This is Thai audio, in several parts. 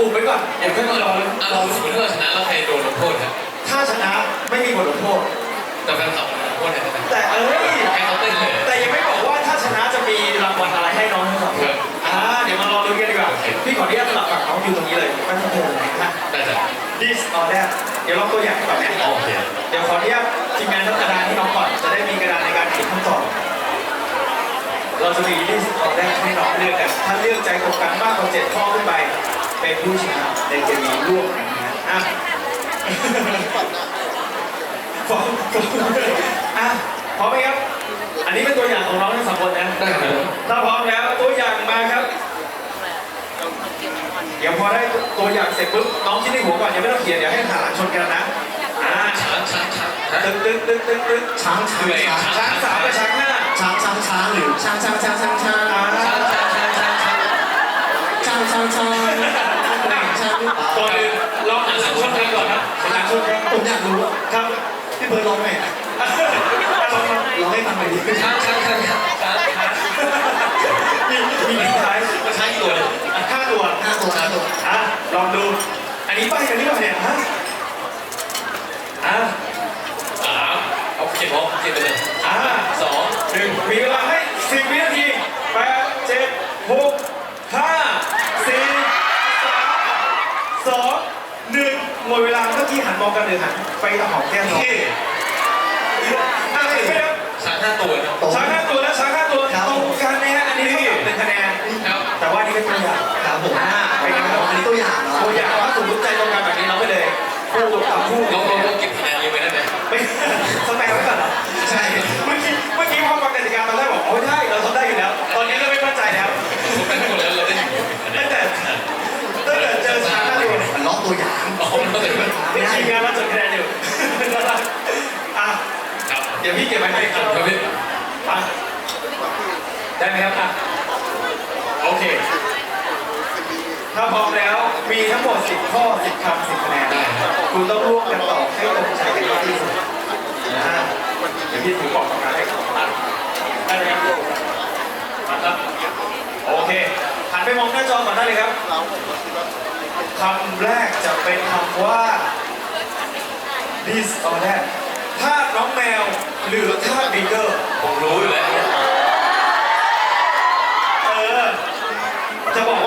อุบไว้ก่อนออย่าย่าเพิ่เพิ่งงรรออเราสมมติว่าชนะแล้วใครโดนลงโทษครับถ้าชนะไม่มีบทลงโทษ แต่แฟนคลับลงโทษให้ได้ไหมแต่เอ้ยให้เขาเต้นเลยแต่ยังไม่บอกว่าถ้าชนะจะมีรางวัลอะไรให้น้องทั้งสองคนอ่าเดี๋ยวมารอลุ้นกันดีกว่าพี่ขออนุญาตสลับฝั่งน้องอยู่ตรงนี้เลยไม่ต้องเดินไหนนะได้จ้ะ this or that เดี๋ยวลองตัวอย่างก่อนนะโอเคเดี๋ยวขออนุญาตทีมงานทั้งกระดานให้น้องก่อนจะได้มีกระดานในการเขียนคำตอบเราจะมี this or that ให้น้องเลือกกันถ้าเลือกใจตรงกันมากกว่าเจ็ดข้อขึ้นไป เป็นผู้ชนะในเกมนี้ร่วมกันนะอะฟ้องฟ้องอะพร้อมไหมครับ อันนี้เป็นตัวอย่างของน้องทั้งสองคนนะ ได้ครับถ้าพร้อมแล้วตัวอย่างมาครับ เดี๋ยวพอได้ตัวอย่างเสร็จปุ๊บน้องคิดในหัวก่อนยังไม่ต้องเขียนเดี๋ยวให้หันหลังชนกันนะอ่าช้างช้างช้างตึ๊กตึ๊กตึ๊กตึ๊กตึ๊กช้างช้างช้างช้างสามกับช้างห้าช้างช้างช้างหรือช้างช้างช้างช้างช้างอ่าช้างช้างช้างช้างช้างช้าง ก่อนอื่นลองหันหลังชนกันก่อนนะหันหลังชนกันผมอยากรู้ว่าครับพี่เบิร์ดร้องไงอะลองมาร้องให้ฟังหน่อยดิช้างช้างช้างช้างช้างช้างมีมีทิ้งท้ายก็ช้างตัวเลยห้าตัวห้าตัวห้าตัวอะลองดู อันนี้ใบกันหรือเปล่าเนี่ยฮะอะสามเอาเก็บพร้อมเก็บไปเลยอะสองหนึ่งมีเวลาให้สิบวินาทีแปดเจ็ดหกห้าสี่สามสอง หนึ่งหมดเวลาเมื่อกี้หันมองกันหรือหันไปหอมแก้มน้องที่อะเห็นไหมครับช้างห้าตัวครับ ตรงช้างห้าตัวและช้างห้าตัวตรงกันนะฮะอันนี้เท่ากับหนึ่งคะแนนครับ แต่ว่านี่เป็นตัวอย่าง ครับผมอ่าเป็นไงครับอันนี้ตัวอย่างเนาะตัวอย่างถ้าสมมติใจตรงกันแบบนี้เราไปเลยคู่กับคู่ลองลองลองเก็บคะแนนยังไงได้ไหมไม่สแปมไว้ก่อนเหรอใช่ เมื่อกี้เมื่อกี้พอฟังกติกาตอนแรกบอกโอ้ได้เราทำได้อยู่แล้ว ตอนนี้เราไม่มั่นใจแล้ว ผมเป็นคนแล้วเราได้อยู่คะแน ตั้ น งแต่ตั้งแต่เจอช้างแล้วอยู่ มันล้อตัวอย่าง อ๋อเราได้ไหม ไม่ทีมงานมาจดคะแนนอยู่อะ ครับ เดี๋ยวพี่เก็บไว้ให้ครับ ครับพี่ มาได้ไหมครับอะโอเค ถ้าพร้อมแล้วมีทั้งหมด 10 ข้อ10คำ10คะแนนคุณต้องร่วมกันตอบให้ตรงใจกันมากที่สุดนะฮะเดี๋ยวพี่ถือบอกประกาศให้อะได้ไหมครับมาครับโอเคหันไปมองหน้าจอก่อนได้เลยครับคำแรกจะเป็นคำว่า this or that ถ้าน้องแมวหรือถ้าบิ๊กเกอร์ผมรู้อยู่แล้วเออจะบอก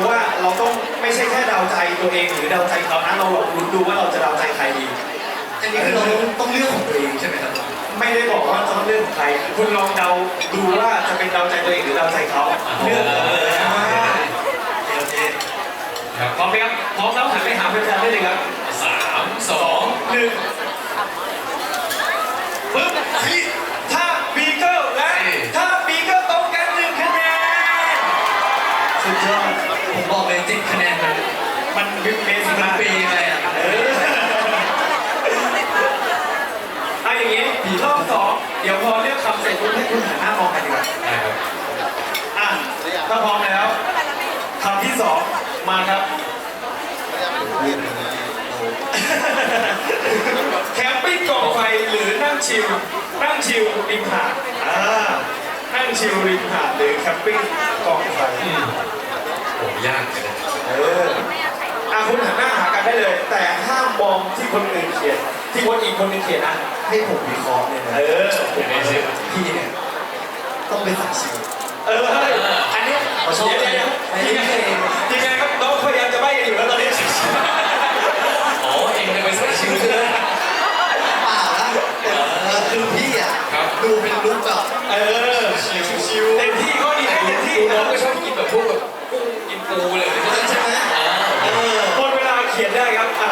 ราะว่าเราต้องไม่ใช่แค่เดาใจตัวเองหรือเดาใจเขานะเราลองลุ้นดูว่าเราจะเดาใจใครดี อันนี้คือเราต้องเลือกของตัวเองใช่ไหมครับไม่ได้บอกว่าต้องเลือกของใคร คุณลองเดาดูว่าจะเป็นเดาใจตัวเองหรือเดาใจเขาเลือกเอาเลยอ่าโอเคครับพร้อมไหมครับพร้อมแล้วหันไปหาแฟนๆได้เลยครับสามสสอองงหนึ่งปึ๊บพี่ถ้าบีเกิลและถ้าบีเกิลตรงกันหนึ่งคะแนน สุดยอดผมบอกเลยจิตคะแนนมัน มันเป็นเบสิก มัน มาก ปีเลยอะ เออเอาอย่างนี้รอบสองเดี๋ยวพอเลือกคำเสร็จคุณให้คุณหันหน้ามองกันดีกว่าได้ครับอะถ้าพร้อมแล้วคำที่สองมาครับแคมปิ้งก่อไฟหรือนั่งชิลนั่งชิลริมหาดอ่านั่งชิลริมหาดหรือแคมปิ้งก่อไฟอืมโหยากเลยนะเอออะคุณหันหน้าหากันได้เลย แต่ห้ามมองที่คนอื่นเขียน ที่คนอีกคนหนึงเขียนนะให้ผมวิเคราะห์เนี่ยนะเออผมไม่เชื่อพี่เนี่ยต้องเป็นสายชิลเออเฮ้ยอันนี้เขาชอบเดี๋ยวเดี๋ยวไอ้ทีมนี่งานเองทีมงานครับน้องพยายามจะใบ้กันอยู่แล้วตอนนี้อ๋อเองจะไปใส่ชิวใช่ไหมเปล่านะเออคือพี่อะครับ ดูเป็นลุคแบบเออชิวๆเต็มที่ก็ดีให้เต็มที่ดูน้องนะก็ชอบกินแบบพวกแบบกุ้งกินปูเลยใช่ไหม ใช่ไหม อ่า เออ หมดเวลาเขียนได้ครับอะ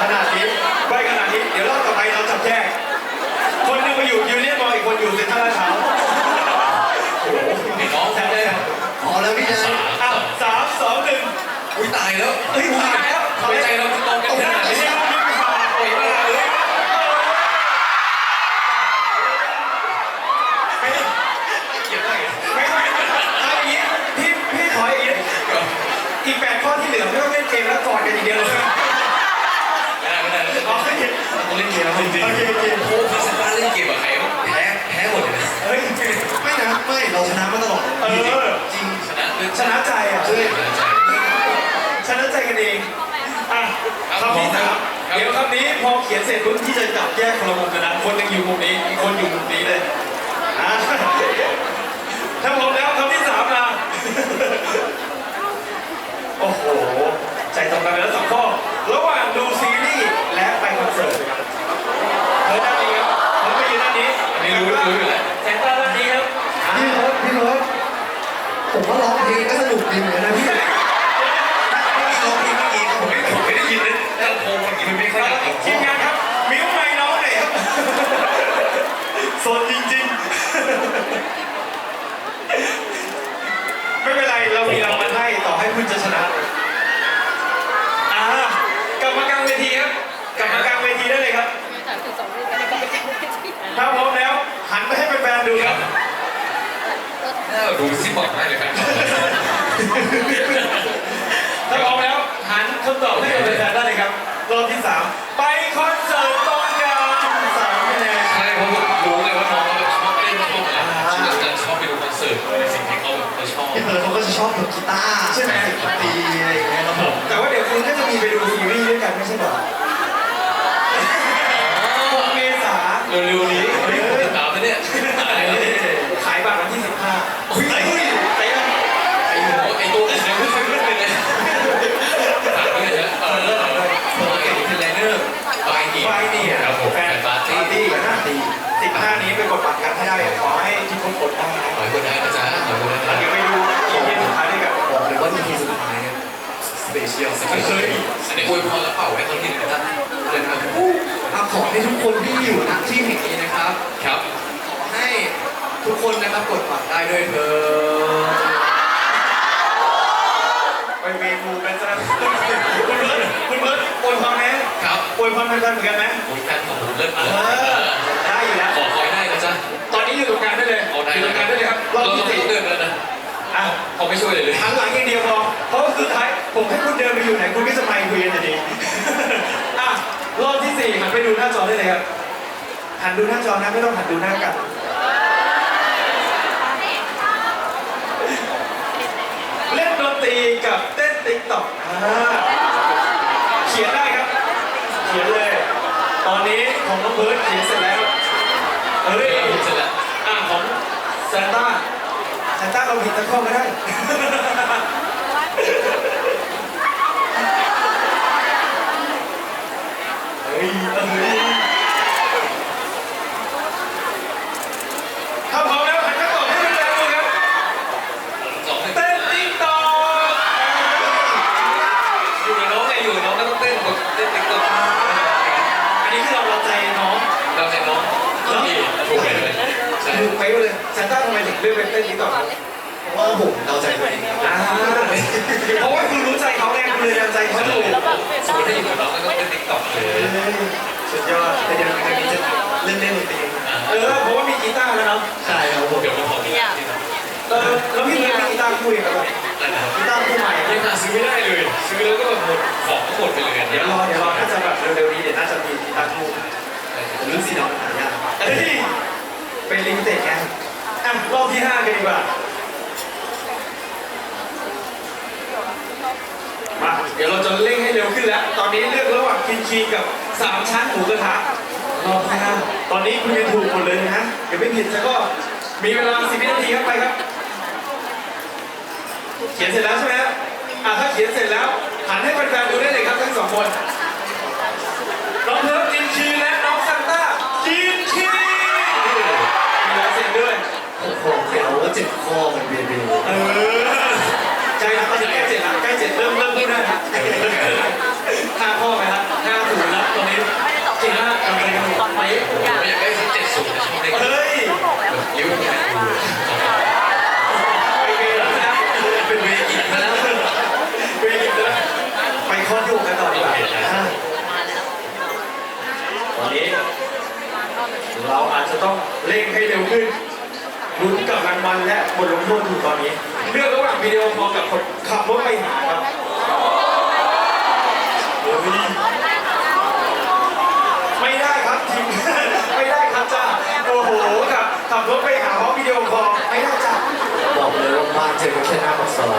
ขนาดนี้ใบขนาดนี้ เดี๋ยวรอบต่อไปเราจับแยก คนหนึงมาอยู่ยูเนียนมอลอีกคนอยู่เซ็นทรัลลาดพร้าวโอ้โห ไอ้น้องแท้ได้ครับ พอแล้วพี่นะ อะสามสองหนึ่ง อุ้ยตายแล้ว เฮ้ยตายแล้ว ทำไมใจเราตรงกัน โอ้โห ขนาด ไม่ นี้ ใช่ลูกนิมิตมา โอ้ยมาเลย ไม่ เก็บได้ไง ไม่ไม่เอาอย่างนี้พี่พี่ขออย่างนี้อีกแปดข้อที่เหลือไม่ต้องเล่นเกมแล้วกอดกันอย่างเดียวเลย ไม่ได้ไม่ได้ อ๋อโอเค ต้องเล่นเกมแล้วจริง โอเคโอเค ๆโอ้พี่สตาร์เล่นเกมกับใครแพ้แพ้หมดเลยนะ เฮ้ย ไม่นะไม่เรา ชนะมาตลอดเออจริงชนะด้วยชนะใจอะชนะใจชนะใจกันเองอะคำที่สามเดี๋ยวคำนี้พอเขียนเสร็จปุ๊บที่จะจับแยกคนละมุมกันนะคนหนึงอยู่มุมนี้อีกคนอยู่มุมนี้เลยอะถ้าพร้อมแล้วคำที่สามมาโอ้โห ใจตรงกันไปแล้วสองข้อระหว่างดูซีรีส์และไปคอนเสิร์ตเธอด้านนี้ครับเธอไปยืนด้านนี้อันนี้รู้รู้อยู่แหละแสงตาด้านนี้ครับอะ พี่รถพี่รถ ผมว่าร้องเพลงก็สนุกดีเหมือนกันนะพี่ร้องเพลงเมื่อกี้ครับผมผมไม่ได้ยินเลยลำโพงมันมันไม่ค่อยดังทีมงานครับมิ้วไม่น้องหน่อยครับสดจริงๆ ไม่เป็นไรเรามีรางวัลให้ต่อให้คุณจะชนะ อ่ากลับมากลางเวทีครับ กลับมากลางเวทีได้เลยครับ ถ้าพร้อมแล้ว หันไปให้แฟนๆดูครับ น่ารู้สิบอกได้เลยครับถ้าพร้อมแล้วหันคำตอบให้กับแฟนๆได้เลยครับรอบที่สามไปคอนเสิร์ตตรงกลางสามคะแนนใช่เพราะผมรู้ไงว่าน้องเขาแบบชอบเล่นชอบอะไรชอบการชอบไปดูคอนเสิร์ตในสิ่งที่เขาแบบเขาชอบพี่เพิร์ลเขาก็จะชอบแบบกีตาร์ ให้ทุกคนที่อยู่ณที่แห่งนี้นะครับ ครับขอให้ทุกคนนะครับกดบัตรได้ด้วยเถอะไปเวมูกันซะนะคุณเบิร์ดคุณเบิร์ดอวยพรไหมครับอวยพรแฟนๆเหมือนกันไหมโอ้ยแฟนของผมเลิศเอเลยอได้อยู่แล้วขอคอยได้นะจ๊ะตอนนี้อยู่ตรงกลางได้เลยเอาได้อยู่เลตรยงกลางได้เลยครับรเราอบต้ที่องสี่เดินแล้วนะอะเขาไม่ช่วยเลยเลย หันหลังอย่างเดียวพอเพราะว่าสุดท้ายผมให้คุณเดินไปอยู่ไหนคุณก็จะไม่คุยกันอยู่ดีอะ รอบที่สี่หันไปดูหน้าจอได้เลยครับหันดูหน้าจอนะไม่ต้องหันดูหน้ากันเล่นดนตรีกับเต้นติ๊กต็อกเขียนได้ครับ เขียนเลย ตอนนี้ของน้องเบิร์ดเขียนเสร็จแล้วเฮ้ยเสร็จแล้วอะของซานต้าซานต้าเราผิดทั้งข้อไม่ได้ เฮ้ยเฮ้ย ถ้าพร้อมแล้วหันกระตอบให้เป็นแรงดูครับสองหนึ่งเต้นติ๊กต็อกอยู่กับน้องไงอยู่กับน้องก็ต้องเต้นกดเต้นติ๊กต็อกอันนี้คือเราเราใจน้องเราใจน้องต้องดีถูกเลยใช่ถูกไปเลยซานต้าทำไมถึงเลือกเป็นเต้นติ๊กต็อก เพราะว่าผมเดาใจตัวเองครับอ่าเพราะว่าคุณรู้ใจเขาไงคุณเลยเอาใจเขาถูกสมมติถ้าอยู่กับน้องก็ต้องเต้นติ๊กต็อกเลย สุดยอดแต่เดี๋ยวครั้งนี้จะเล่นเล่นดนตรีเออเพราะว่ามีกีตาร์แล้วเนาะใช่ครับผมเดี๋ยวผมขอดูที่นะเออแล้วพี่มีกีตาร์คู่อีกแล้วนั่นนะกีตาร์คู่ใหม่ยังหาซื้อไม่ได้เลย ซื้อแล้วก็แบบหมดของก็หมดไปเลยเดี๋ยวรอเดี๋ยวรอน่าจะแบบเร็วๆนี้เดี๋ยวน่าจะมีกีตาร์คู่ผมรู้สีดำหายากเอ้ยเป็นลิมิเต็ดไงอะรอบที่ห้ากันดีกว่า มาเดี๋ยวเราจะเร่งให้เร็วขึ้นแล้ว ตอนนี้เลือกระหว่างกินคีกับสามชั้นหมูกระทะรอบที่ห้าตอนนี้คุณยังถูกหมดเลยนะเดี๋ยวไม่ผิดแล้วก็มีเวลาสิบวินาทีครับไปครับ เขียนเสร็จแล้วใช่ไหมฮะอะถ้าเขียนเสร็จแล้วหันให้แฟนๆดูได้เลยครับทั้งสองคนน้องเพิร์ฟกินชีและน้องซันต้ากินชีมีลายเซ็นด้วยโอ้โหเดี๋ยวว่าเจ็บคอเหมือนเบบีเออ ใจนะตอนนี้ใกล้เจ็ดละใกล้เจ็ดเริ่มเริ่มพูดได้ละห้าข้อไหมครับห้าถูกแล้วตอนนี้เจ็ดห้าทำอะไรกันหมดไหม ผมอยากได้สักเจ็ดสูงนะชอบได้ เฮ้ย ยิ้วเนี่ยดู ไปเวรแล้วนะเป็นเวรกินแล้วเวรกินแล้วไปข้อยุ่งกันต่อดีกว่าอะวันนี้ เราอาจจะต้องเร่งให้เร็วขึ้นลุ้นกับรางวัลและบทลงโทษอยู่ตอนนี้ เลือกระหว่างวิดีโอคอลกับคนขับรถไปหาครับไม่ได้ครับทีมไม่ได้ครับจ้าโอ้โหกับขับรถไปหาเพราะวิดีโอคอลไม่ได้จ้าบอกเลยว่าบ้านเจอกันแค่หน้าปากซอย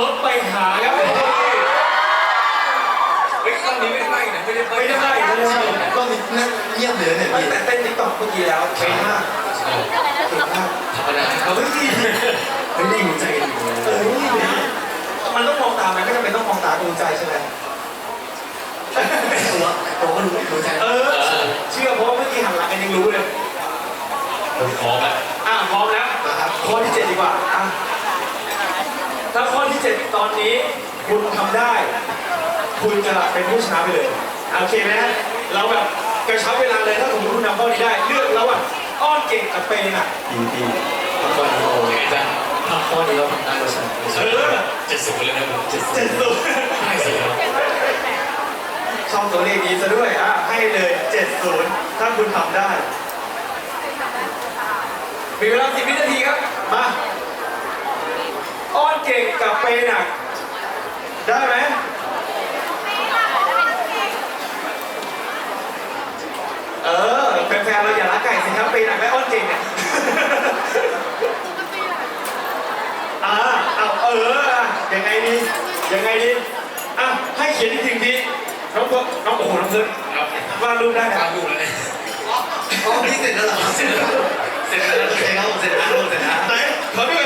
รถไปหาครับเฮ้ยครั้นี้ไม่ได้ไล่ไม่ได้ไม่ได้ไล่ไม่ได้ไล่ก็มีเงียบเหลือเนี่ยไม่แต่เต้นติ๊กต็อกเมื่อกี้แล้วเก่งมากเก่งมากธรรมดาเขาไม่ดีไม่ได้หัวใจกันเออมันต้องมองตาไหมก็จะเป็นต้องมองตาดูใจใช่ไหมตัวตัวก็รู้ดูใจเออเชื่อเพราะเมื่อกี้หันหลังกันยังรู้เลยพร้อมแล้อ่าพร้อมแล้วคนที่เจ็ดดีกว่าอะ ตอนนี้คุณทำได้ คุณจะเป็นผู้ชนะไปเลยโอเคไหมเราแบบกระชับเวลาเลยถ้าสมมติคุณทำข้อนี้ได้ เลือกแล้วอะอ้อนเก่งกับเปย์น่ะดีดีข้อนี้โอ้ยังไงจ๊ะถ้าข้อนี้เราทำได้เราชนะเออเจ็ดสิบเลยนะผมเจ็ดสิบเจ็ดศูนย์ได้สิครับชอบตัวเลขนี้ซะด้วยอะให้เลยเจ็ดศูนย์ถ้าคุณทำได้มีเวลาสิบวินาทีครับ มา อ้อนเก่งกับเปย์หนัก ได้ไหม เออแฟนๆเราอย่ารักไก่สิครับเปย์หนักและอ้อนเก่งเนี่ย อ่าเอาเอออะยังไงดี ยังไงดี อะ ให้เขียนอีกทีที น้องพวกน้องโอ้โหน้องเพิร์ดครับวาดรูปได้คตารับมดูแล้วเนี่ยอ๋อพี่เสร็จแล้วเหรอเสร็จแล้วเสร็จแล้วโอเคครับผมเสร็จแล้วผมเสร็จแล้ว ไหนขอดูก่อนนะโอเ